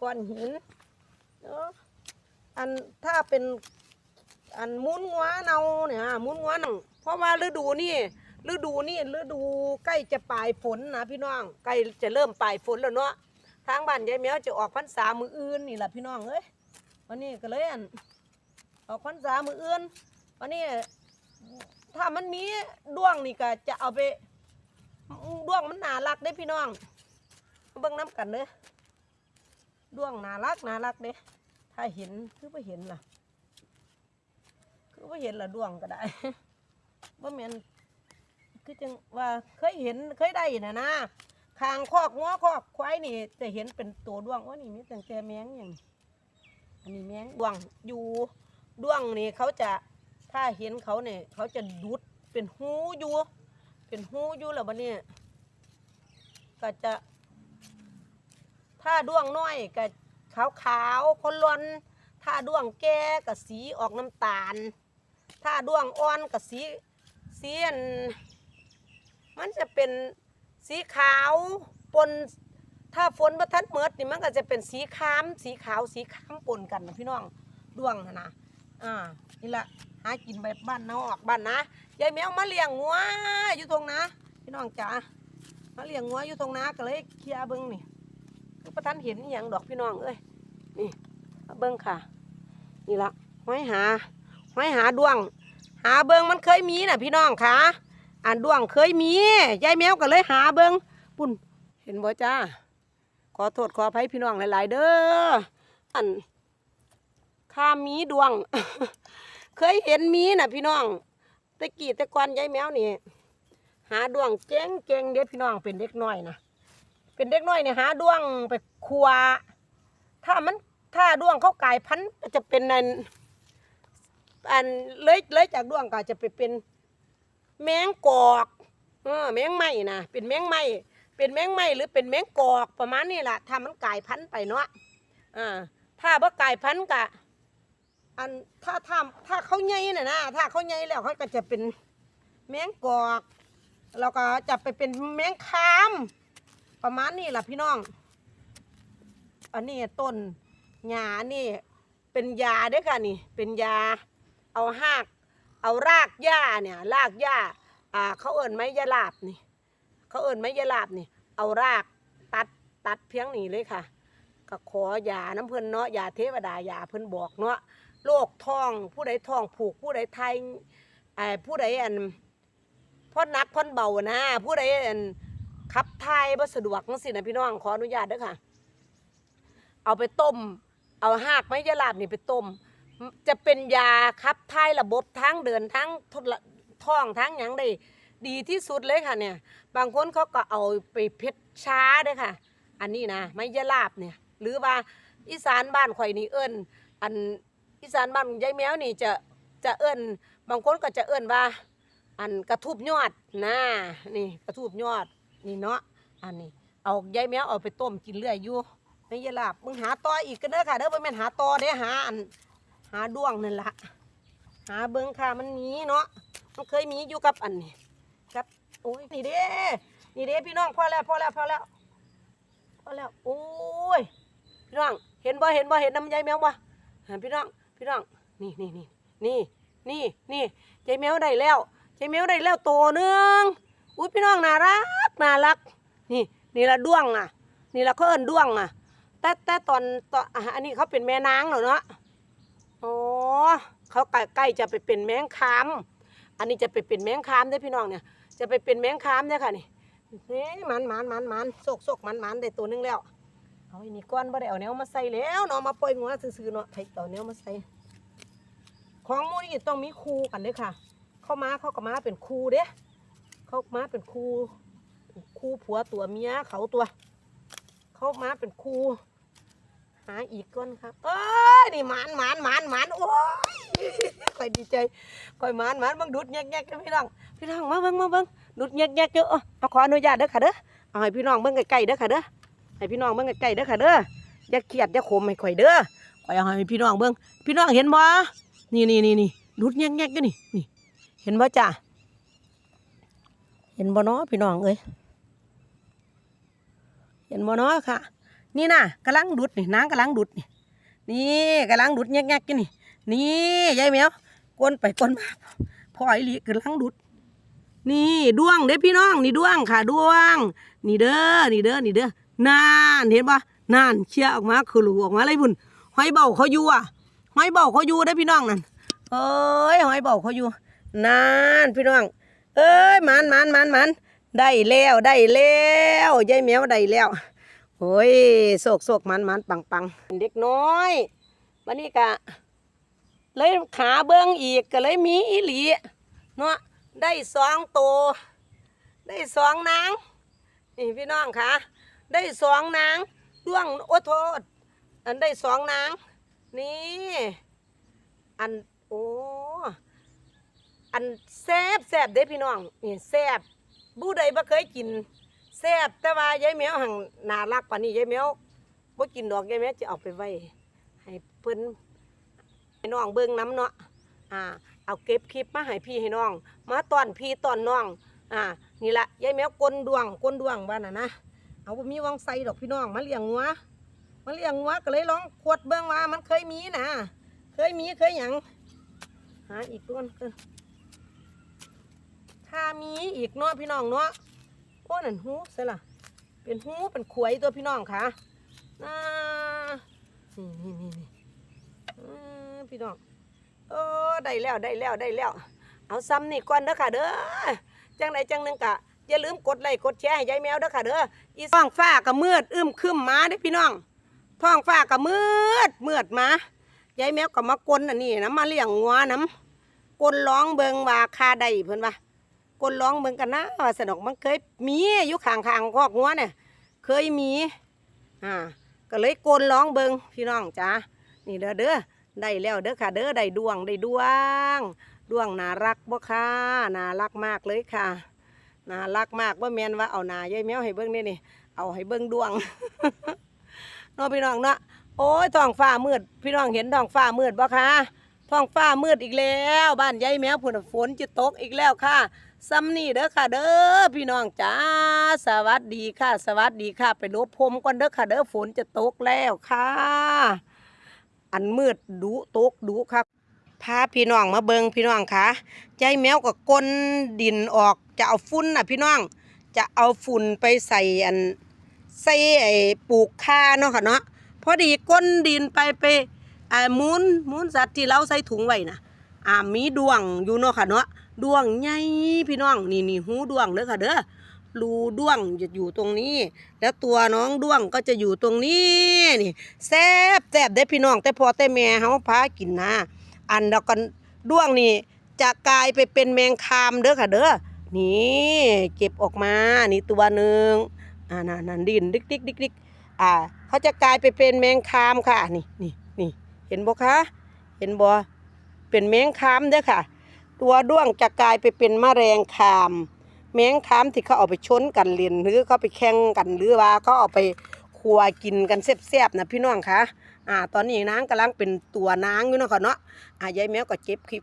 ก้อนหินเนาะอันถ้าเป็นอันมุนงัวเนาเนี่ยมุนงัวหนังเพราะว่าฤดูนี่ฤดูนี่ฤดูใกล้จะปลายฝนนะพี่น้องใกล้จะเริ่มปลายฝนแล้วเนาะทางบ้านยายแมวจะออกพรรษามืออื่นนี่แหละพี่น้องเอ้ยวันนี้ก็เลยอันออกพรรษามืออื่นวันนี้ถ้ามันมีด้วงนี่ก็จะเอาไปด้วงมันน่ารักเด้พี่น้องมาเบิ่งน้ำกันเด้อ ด้วงน่ารักน่ารักเด้ถ้าเห็นคือไม่เห็นล่ะ คือว่าเห็นละดวงก็ได้ว่าแม่นคือจังว่าเคยเห็นเคยได้นะนะคางคอกงัวคอกควายนี่จะเห็นเป็นตัวดวงว่านี่มีตั้งแต่แมงอย่างอันนี้แมงดวงอยู่ดวงนี่เขาจะถ้าเห็นเขาเนี่ยเขาจะดุดเป็นหูอยู่ เป็นหูอยู่แล้วบัดนี้ก็จะ ถ้าด้วงน้อยก็ขาวขาวคนลอนถ้าด้วงแก่กับสีออกน้ำตาล ถ้าด้วงอ่อนกับสีสีอันมันจะเป็นสีขาวปนถ้าฝนประทัดเมิดนี่มันก็จะเป็นสีคล้ำสีขาวสีคล้ำปนกันนะพี่น้องด้วงนะนะอ่านี่ละหากินแบบบ้านนอกบ้านนะยายแมวมาเลี้ยงงัวอยู่ตรงนะ พี่น้องจ๋ามาเลี้ยงงัวอยู่ตรงนะก็เลยเคลียร์เบิ้งนี่ ประทันเห็นอย่างดอกพี่น้องเอ้ยนี่เบิ้งค่ะ นี่ละห้อยหาห้อยหาดวง หาเบิงมันเคยมีน่ะ พี่น้องค่ะอันดวงเคยมียายแมวก็เลยหาเบิงปุ่นเห็นบ่จ้าขอโทษขออภัยพี่น้องหลายๆ เด้ออันข้ามีดวง เคยเห็นมีน่ะ พี่น้องตะกี้ต่ก่อนยายแมวนี่หาดวงเจ๊งเก่งเด็ดพี่น้องเป็นเด็กน้อยนะ เป็นเด็กน้อยเนี่ยหาด้วงไปครัว ถ้ามันถ้าด้วงเขากลายพันธุ์ก็จะเป็นอันอันเลยเลยจากด้วงก็จะไปเป็นแมงกอกเออแมงไหม้นะเป็นแมงไหม้เป็นแมงไหม้หรือเป็นแมงกอกประมาณนี้แหละถ้ามันกลายพันธุ์ไปเนาะอ่าถ้าบ่กลายพันธุ์กะอันถ้าถ้าถ้าเขาใหญ่น่ะนะถ้าเขาใหญ่แล้วเขาก็จะเป็นแมงกอกแล้วก็จะไปเป็นแมงคาม ประมาณนี้แหละพี่น้อง อันนี้ต้นหญ้านี่เป็นยาด้วยค่ะนี่ เป็นยา เอาหาก เอารากหญ้าเนี่ย รากหญ้า อ่า เขาเอิ่นไม้ยาลาบนี่ เขาเอิ่นไม้ยาลาบนี่ เอารากตัดตัดเพียงนี้เลยค่ะ ก็ขอยาน้ำเพิ่นเนาะยาเทวดายาเพิ่นบอกเนาะโรคท้องผู้ใดท้องผูกผู้ใดไทยไอ้ผู้ใดอันพ่อนักพ่อนเบานะ ผู้ใดอัน ขับถ่ายบ่สะดวกจังซี่นะพี่น้องขออนุญาตเด้อค่ะ เอาไปต้ม เอาหากไม้ยาลาบนี่ไปต้ม จะเป็นยาคับถ่ายระบบทั้งเดินทั้งทดละท้องทั้งหยังได้ดีที่สุดเลยค่ะเนี่ย บางคนเขาก็เอาไปเพชรช้าเด้วยค่ะ อันนี้นะไม้ยาลาบเนี่ย หรือว่าอีสานบ้านข่อยนี่เอิ้นอันอีสานบ้านยายแมวนี่จะจะเอิ้นบางคนก็จะเอิ้นว่า อันกระทูบยอดนะนี่กระทูบยอด นี่เนาะอันนี้เอายายแมวเอาไปต้มกินเรื่อยอยู่ไม่ยาลาบมึงหาต่ออีกก็เด้อค่ะเด้อบ่แม่นหาต่อเด้หาอันหาดวงนั่นละหาเบิ่งค่ะมันมีเนาะมันเคยมีอยู่กับอันนี้ครับโอ้ยนี่เด้นี่เด้พี่น้องพอแล้วพอแล้วพอแล้วพอแล้วโอ้ยพี่น้องเห็นบ่เห็นบ่เห็นน้ำยายแมวบ่เหาพี่น้องพี่น้องนี่นี่นี่นี่นี่นี่ยายแมวได้แล้วยายแมวได้แล้วโตหนึงอุ้ยพี่น้องน่ารัก น่ารัก นี่นี่ละด้วงอะ นี่ละเขาเอิ้นด้วงอะ แต่แต่ตอนตอนอะอันนี้เขาเป็นแม่นางเหรอเนาะอ๋อเขาใกล้ใกล้จะไปเป็นแมงคามอันนี้จะไปเป็นแมงคามได้พี่น้องเนี่ย จะไปเป็นแมงคามเนี่ยค่ะนี่นี่มันมันมันมันโศกโศกมันมันได้ตัวหนึงแล้วเอาอันนี้ก้อนบ่ได้เอาแนวมาใส่แล้วเนาะมาปล่อยงัวซื่อๆเนาะไผเอาแนวมาใส่ของมูนี่ต้องมีคู่กันเลยค่ะ เข้ามาเข้าก็มาเป็นคูเด้เข้ามาเป็นคู คู่ผัวตัวเมียเขาตัว เข้ามาเป็นครูหาอีกก้อนครับเอ้ยนี่หมานหมานหมานหมานโอ้ยคอยดีใจคอยหมานหมานบังดุดแยกแยกกันพี่น้องพี่น้องมาเบิ่งมาเบิ่งดุดแยกแยกเยอะเอาขออนุญาตเด้อค่ะเด้อเอาให้พี่น้องเบิ่งใกล้ๆเด้อค่ะเด้อให้พี่น้องเบิ่งใกล้ๆเด้อค่ะเด้ออย่าเครียดอย่าขมให้ข่อยเด้อข่อยเอาให้พี่น้องเบิ่งพี่น้องเห็นบ่นี่นี่นี่นี่ดุดแยกแยกอยู่นี่นี่ เห็นบ่จ้ะเห็นบ่เนาะพี่น้องเอ้ย ห็นบ่เนาะค่ะ นี่นะกำลังดุดนี่นางกำลังดุดนี่นี่กำลังดุดแงกๆกันนี่ นี่ยายแมวกวนไปกวนมาพ่อไอหลีกำลังดุด นี่ด้วงเด้พี่น้องนี่ด้วงค่ะด้วง นี่เด้อนี่เด้อนี่เด้อนานเห็นปะนานเชี่ยออกมาคือหลูออกมาเลยบุญหอยเบาเขาอยู่อะหอยเบาเขาอยู่เด้พี่น้องนั่นเอ้ยหอยเบาเขาอยู่นานพี่น้อง เอ้ยมันมันมันมัน ได้แล้วได้แล้วยายแมวได้แล้วโอ้ยโศกโศกมันมันปังปังเด็กน้อยวันนี้กะเลยขาเบิ้งอีกก็เลยมีอีหลีเนาะได้สองโต ได้สองนางนี่พี่น้องคะได้สองนางด้วงโอ้โทษ อันได้สองนางนี่อันโอ้อันแซบแซบเด้พี่น้องนี่แซบ บู้ใดบ่เคยกินแซบแต่ว่ายายแมวหังน่ารักปานนี้ยายแมวบ่กินดอกยายแมวจะเอาไปไว้ให้เพิ่นให้น้องเบิ่งน้ำเนาะอ่าเอาเก็บคลิปมาให้พี่ให้น้อง มาตอนพี่ตอนน้องอ่านี่ละยายแมวกลนดวงกลนดวงว่านน่ะนะเอาบ่มีวังไสดอกพี่น้องมาเลี้ยงงัวมาเลี้ยงงัวก็เลยลองขวดเบิ่งว่ามันเคยมีนะเคยมีเคยหยังหาอีกตัวนึงามีอีกเนาะพี่น้องเนาะโอ้นั่นหูใช่ล่ะ เป็นหูเป็นขวยตัวพี่น้องค่ะอ่านี่นี่นี่นี่พี่น้องเออได้แล้วได้แล้วได้แล้ว เอาซ้ำนี่ก่อนเด้อค่ะเด้อจังใดจังนึงกะอย่าลืมกดไลค์กดแชร์ให้ยายแมวเด้อค่ะเด้ออีท้องฟ้าก็มืดอึมครึมมาเด้พี่น้องท้องฟ้าก็มืดมืดมายายแมวก็มากลนอันนี้นะมาเลี้ยงงัวน้ำกลนร้องเบิงว่าคาได้เพิ่นว่า กลร้องเบิงกันนะว่าสนอกมันเคยมีอยู่ข้างๆคอกงัวเนี่ยเคยมีอ่าก็เลยกลร้องเบิงพี่น้องจ้านี่เด้อเด้อได้แล้วเด้อค่ะ เด้อได้ดวงได้ดวง ดวงน่ารักบ่ค่ะน่ารักมากเลยค่ะน่ารักมากว่าแมนว่าเอาหนายายแมวให้เบิ่งนี่นี่เอาให้เบิ่งดวงน้องพี่น้องเนาะโอ้ยท้องฟ้ามืด พี่น้องเห็นท้องฟ้ามืดบ่คะท้องฟ้ามืดอีกแล้ว บ้านยายแมวพุ่นฝนจะตกอีกแล้วค่ะ ซ้ำนี่เด้อค่ะเด้อพี่น้องจ้าสวัสดีค่ะ สวัสดีค่ะ ไปลบพรมก่อนเด้อค่ะเด้อฝนจะตกแล้วค่ะ อันมืดดุตกดุครับพาพี่น้องมาเบิงพี่น้องคะใจแมวก็ก้นดินออกจะเอาฝุ่นน่ะพี่น้อง จะเอาฝุ่นไปใส่อันใส่ไอ้ปลูกข้าเนาะค่ะเนาะพอดีก้นดินไปไปอ่ามูนมูนสัตว์ที่เราใส่ถุงไว้น่ะอ่ามีดวงอยู่เนาะค่ะเนาะ ดวงใหญ่พี่น้องนี่นี่หูดวงเด้อค่ะเด้อรูดวงจะอยู่ตรงนี้ แล้วตัวน้องดวงก็จะอยู่ตรงนี้นี่แซ่บแซ่บได้พี่น้อง แต่พอแต่แม่เฮาพากินนะ อันแล้วกันด้วงนี่จะกลายไปเป็นแมงคามเด้อค่ะเด้อนี่เก็บออกมานี่ตัวหนึ่งอ่านั่นนั่นดินดิกดิกดิกดิกอ่าเขาจะกลายไปเป็นแมงคามค่ะนี่นี่นี่เห็นบ่คะเห็นบ่เป็นแมงคามเด้อค่ะ ตัวด้วงจะกลายไปเป็นมะแรงคาม แมงคามที่เขาเอาไปชนกันเรียนหรือเขาไปแข่งกันหรือว่าเขาเอาไปครัวกินกันแซ่บๆนะพี่น้องคะอ่า ตอนนี้นางกำลังเป็นตัวนางอยู่เนาะค่ะเนาะอ่ายายแมวก็เจ็บคลิป